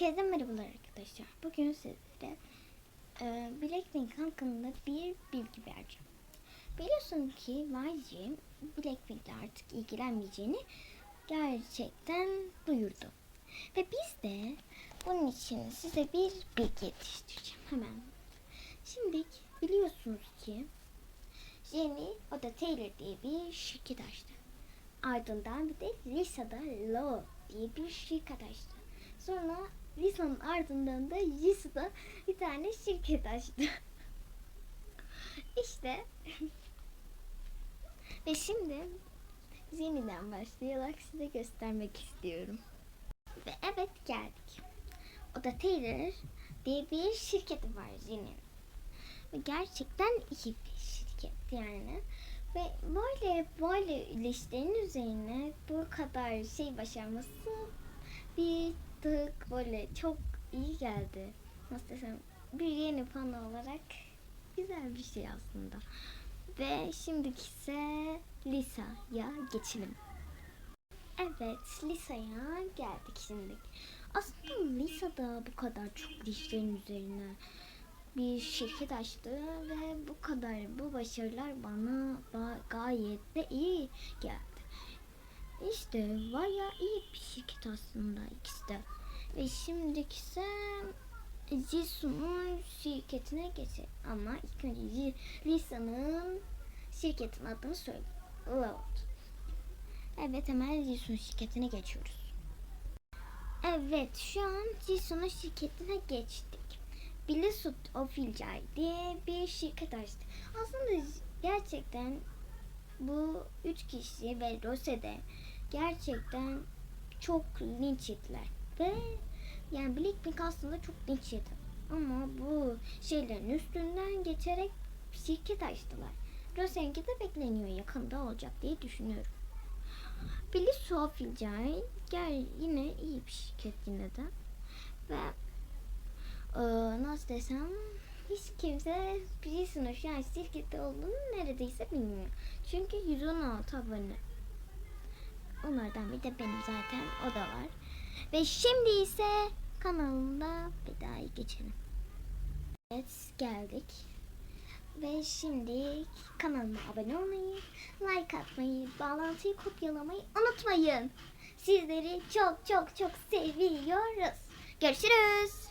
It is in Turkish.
Herkese merhabalar arkadaşlar. Bugün sizlere e, Blackpink hakkında bir bilgi vereceğim. Biliyorsun ki YG Blackpink'le artık ilgilenmeyeceğini gerçekten duyurdu. Ve biz de bunun için size bir bilgi yetiştireceğim hemen. Şimdi biliyorsunuz ki Jennie o da Taylor diye bir şirket açtı. Ardından bir de Lisa'da Love diye bir şirket açtı. Sonra Lisa'nın ardından da Jisoo bir tane şirket açtı. işte. Ve şimdi Jenny'den başlayarak size göstermek istiyorum. Ve evet geldik. O da Taylor diye bir şirketi var Jenny'nin. Ve gerçekten iyi bir şirket yani. Ve böyle böyle ilişkilerin üzerine bu kadar şey başarması bir tık böyle çok iyi geldi. Nasıl desem bir yeni fan olarak güzel bir şey aslında. Ve şimdiki ise Lisa'ya geçelim. Evet Lisa'ya geldik şimdi. Aslında Lisa da bu kadar çok ilişkilerin üzerine bir şirket açtı ve bu kadar bu başarılar bana ba- gayet de iyi geldi. İşte baya iyi bir şirket aslında ikisi de. Ve şimdiki ise Jisoo'nun şirketine geçelim. Ama ilk önce Lisa'nın şirketin adını söyle. Loud. Evet hemen Jisoo'nun şirketine geçiyoruz. Evet şu an Jisoo'nun şirketine geçtik. Bilisut Ofilcay diye bir şirket açtı. Aslında gerçekten bu üç kişi ve Rose'de gerçekten çok linç yediler. Ve yani Blackpink aslında çok linç yedi. Ama bu şeylerin üstünden geçerek şirket açtılar. Rose'ninki de bekleniyor yakında olacak diye düşünüyorum. Billy Sofilcay gel yine iyi bir şirket yine de. Ve ee, nasıl desem hiç kimse biliyorsunuz şu an şirkette olduğunu neredeyse bilmiyor. Çünkü 116 abone. Onlardan bir de benim zaten o da var. Ve şimdi ise kanalımda daha geçelim. Evet geldik. Ve şimdi kanalıma abone olmayı, like atmayı, bağlantıyı kopyalamayı unutmayın. Sizleri çok çok çok seviyoruz. Görüşürüz.